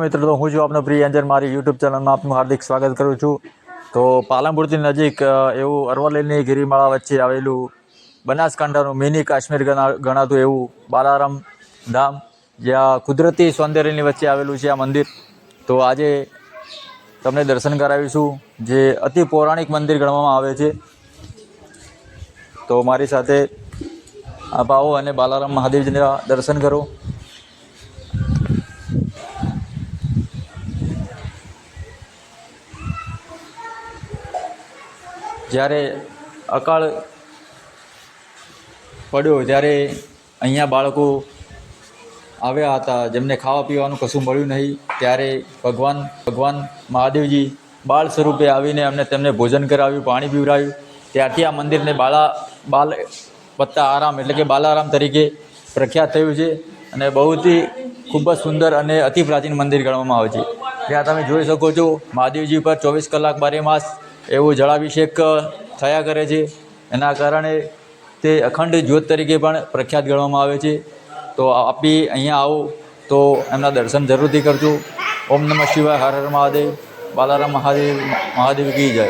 મિત્રો, તો હું છું આપનો પ્રિય અંજન. મારી યુટ્યુબ ચેનલમાં આપનું હાર્દિક સ્વાગત કરું છું. તો પાલનપુરથી નજીક એવું અરવલ્લીની ગિરિમાળા વચ્ચે આવેલું બનાસકાંઠાનું મિની કાશ્મીર ગણા- ગણાતું એવું બાલારામ ધામ, જ્યાં કુદરતી સૌંદર્યની વચ્ચે આવેલું છે આ મંદિર. તો આજે તમને દર્શન કરાવીશું, જે અતિ પૌરાણિક મંદિર ગણવામાં આવે છે. તો મારી સાથે આપ આવો અને બાલારામ મહાદેવજીના દર્શન કરો. જ્યારે અકાળ પડ્યો, ત્યારે અહીંયા બાળકો આવ્યા હતા, જેમને ખાવા પીવાનું કશું મળ્યું નહીં, ત્યારે ભગવાન ભગવાન મહાદેવજી બાળ સ્વરૂપે આવીને અમને તેમને ભોજન કરાવ્યું, પાણી પીવડાવ્યું. ત્યારથી આ મંદિરને બાળા, બાલ પત્તા આરામ, એટલે કે બાલારામ તરીકે પ્રખ્યાત થયું છે અને બહુથી ખૂબ જ સુંદર અને અતિ પ્રાચીન મંદિર ગણવામાં આવે છે. ત્યાં તમે જોઈ શકો છો, મહાદેવજી પર ચોવીસ કલાક બારે માસ એવો જળાભિષેક થયા કરે છે. એના કારણે તે અખંડ જ્યોત તરીકે પણ પ્રખ્યાત ગણવામાં આવે છે. તો આપી અહીંયા આવો, તો એમના દર્શન જરૂરથી કરજો. ઓમ નમઃ શિવાય, હર હર મહાદેવ, બાલારામ મહાદેવ મહાદેવ કી જય.